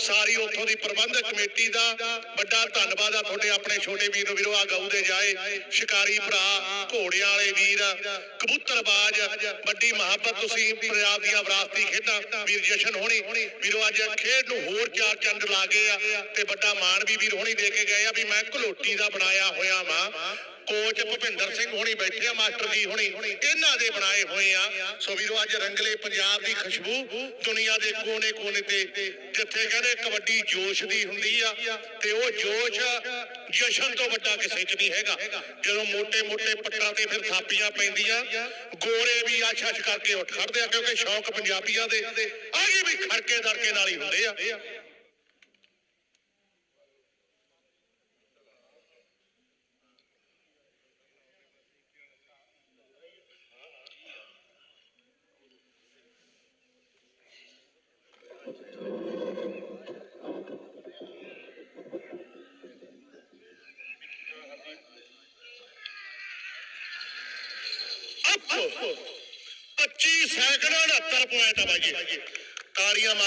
ਸਾਰੀ ਉੱਥੋਂ ਦੀ ਪ੍ਰਬੰਧਕ ਕਮੇਟੀ ਦਾ ਵੱਡਾ ਧੰਨਵਾਦ ਆ ਤੁਹਾਡੇ ਆਪਣੇ ਛੋਟੇ ਵੀਰ ਵੀਰੋ, ਆ ਗਾਉ ਜਾਏ, ਸ਼ਿਕਾਰੀ ਭਰਾ, ਘੋੜਿਆਂ ਵਾਲੇ ਵੀਰ, ਕਬੂਤਰਬਾਜ਼, ਵੱਡੀ ਮੁਹੱਬਤ ਤੁਸੀਂ ਪੰਜਾਬ ਦੀਆਂ ਵਿਰਾਸਤੀ ਖੇਡਾਂ, ਵੀਰ ਜਸ਼ਨ ਹੋਣੀ, ਵੀਰੋ ਅੱਜ ਖੇਡ ਨੂੰ ਹੋਰ ਚਾਰ ਚੰਦ ਲਾ ਗਏ ਆ ਤੇ ਵੱਡਾ ਮਾਣ ਵੀ ਵੀਰ ਹੋਣੀ ਦੇ ਕੇ ਗਏ ਆ ਵੀ ਮੈਂ ਘਲੋਟੀ ਦਾ ਬਣਾਇਆ ਹੋਇਆ ਵਾਂ। ਕੋਚ ਭੁਪਿੰਦਰ ਸਿੰਘ ਹੋਣੀ ਬੈਠੇ ਆ, ਮਾਸਟਰ ਜੀ ਹੋਣੀ, ਇਹਨਾਂ ਦੇ ਬਣਾਏ ਹੋਏ ਆ। ਸੋ ਵੀਰੋ, ਅੱਜ ਰੰਗਲੇ ਪੰਜਾਬ ਦੀ ਖੁਸ਼ਬੂ ਦੁਨੀਆ ਦੇ ਕੋਨੇ-ਕੋਨੇ ਤੇ, ਜਿੱਥੇ ਕਹਿੰਦੇ ਕਬੱਡੀ ਜੋਸ਼ ਦੀ ਹੁੰਦੀ ਆ, ਤੇ ਉਹ ਜੋਸ਼ ਜਸ਼ਨ ਤੋਂ ਵੱਡਾ ਕਿਸੇ 'ਚ ਨਹੀਂ ਹੈਗਾ। ਜਦੋਂ ਮੋٹے-ਮੋٹے ਪੱਟਾਂ ਤੇ ਫਿਰ ਥਾਪੀਆਂ ਪੈਂਦੀਆਂ, ਗੋਰੇ ਵੀ ਆਛਾ-ਛ ਕਰਕੇ ਉੱਠ ਖੜਦੇ ਆ, ਕਿਉਂਕਿ ਸ਼ੌਕ ਪੰਜਾਬੀਆਂ ਦੇ ਆ ਵੀ ਖੜਕੇ ਦੜਕੇ ਨਾਲ ਹੀ ਹੁੰਦੇ ਆ। 25 ਸੈਂਕੜਾ 69 ਪੁਆਇੰਟ ਆ ਬਾਈ ਜੀ। ਤਾੜੀਆਂ ਮਾਰ